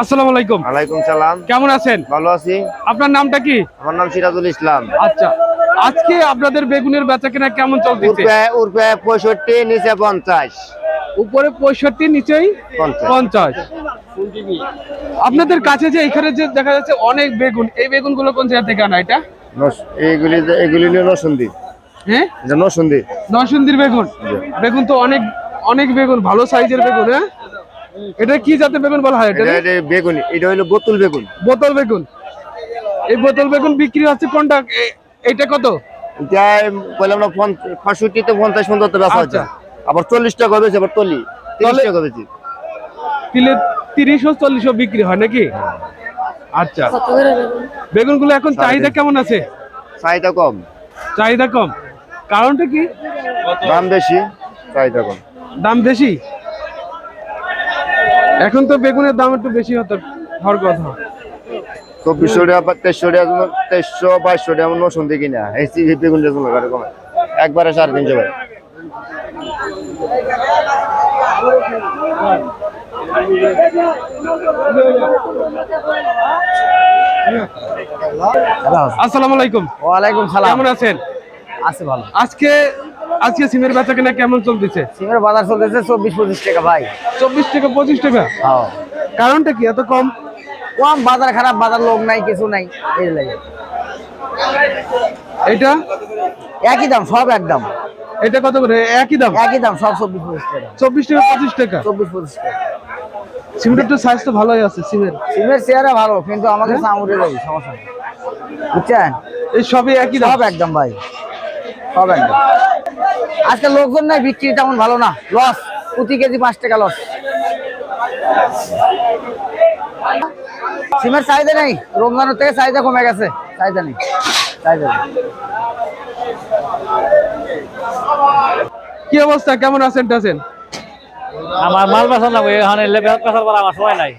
আসসালামু আলাইকুম। ওয়ালাইকুম সালাম। কেমন আছেন? ভালো আছি। আপনার নামটা কি? আমার নাম সিরাজুল ইসলাম। আচ্ছা। আজকে আপনাদের বেগুনের বেচা কেনা কেমন চলতেছে? উর্পে উর্পে পঁয়ষট্টি নিচে পঞ্চাশ। উপরে পঁয়ষট্টি নিচেই পঞ্চাশ। আপনাদের কাছে যে এখানে যে দেখা যাচ্ছে অনেক বেগুন এই বেগুনগুলো কোন জায়গা থেকে আনা এটা? এগুলি নিয়ে নসুন্দি। হ্যাঁ? এটা নসুন্দি। বেগুন। বেগুন তো অনেক অনেক বেগুন ভালো সাইজের বেগুন হ্যাঁ? এটা কি জাতের বেগুন বলা হয় এটা বেগুন এটা হলো বোতল বেগুন। বোতল বেগুন। এই বোতল বেগুন বিক্রি হচ্ছে কোনটা? এটা কত? এটা বললাম না পঁয়ষট্টি তো পঞ্চাশ পর্যন্ত বেচা হচ্ছে। আচ্ছা। আবার চল্লিশ টাকা বেছে আবার তলি। তিরিশ টাকা বেছি কিলো তিরিশও চল্লিশও বিক্রি হয় নাকি? আচ্ছা। বেগুন? গুলো এখন চাহিদা কেমন আছে? চাহিদা কম। চাহিদা কম। কারণটা কি? দাম বেশি চাহিদা কম। দাম বেশি? এখন তো বেগুনের দাম একটু বেশি হতো হওয়ার কথা। চব্বিশশো টাকা তেইশশো টাকা তেইশশো বাইশশো টাকা নসুন্দি কিনা। এই সি- বেগুন রেগুন কমে একবারে সাড়ে তিনশো ভাই আসসালামু আলাইকুম। ওয়ালাইকুম সালাম। কেমন আছেন? আছে ভালো। আজকে আজকে সিমের বেচা কেনা কেমন চলতেছে? সিমের বাজার চলতেছে চব্বিশ পঁচিশ টাকা ভাই। চব্বিশ থেকে পঁচিশ টাকা? হ্যাঁ। কারণটা কি এত কম? কম বাজার খারাপ বাজার লোক নাই কিছু নাই এই লাগে। এটা? একই দাম সব একদম। এটা কত করে? একই দাম? একই দাম সব চব্বিশ পঁচিশ টাকা। চব্বিশ টাকা পঁচিশ টাকা? চব্বিশ পঁচিশ টাকা। সিমের তো সাইজ তো ভালোই আছে সিমের। সিমের চেয়ারে ভালো কিন্তু আমাকে চামড়ে যাবে সমস্যা নেই। বুঝছেন? এই সবই একই দাম? সব একদম ভাই। সব একদম। আজকে লোকজন নাই বিক্রি তেমন ভালো না। লস প্রতি কেজি পাঁচ টাকা লস সিমের চাহিদা নেই রমজানের থেকে চাহিদা কমে গেছে। চাহিদা নেই চাহিদা নেই। কি অবস্থা? কেমন আছেন টাছেন আমার মাল বেচা না এখানে বেচার পর আমার সময় নাই।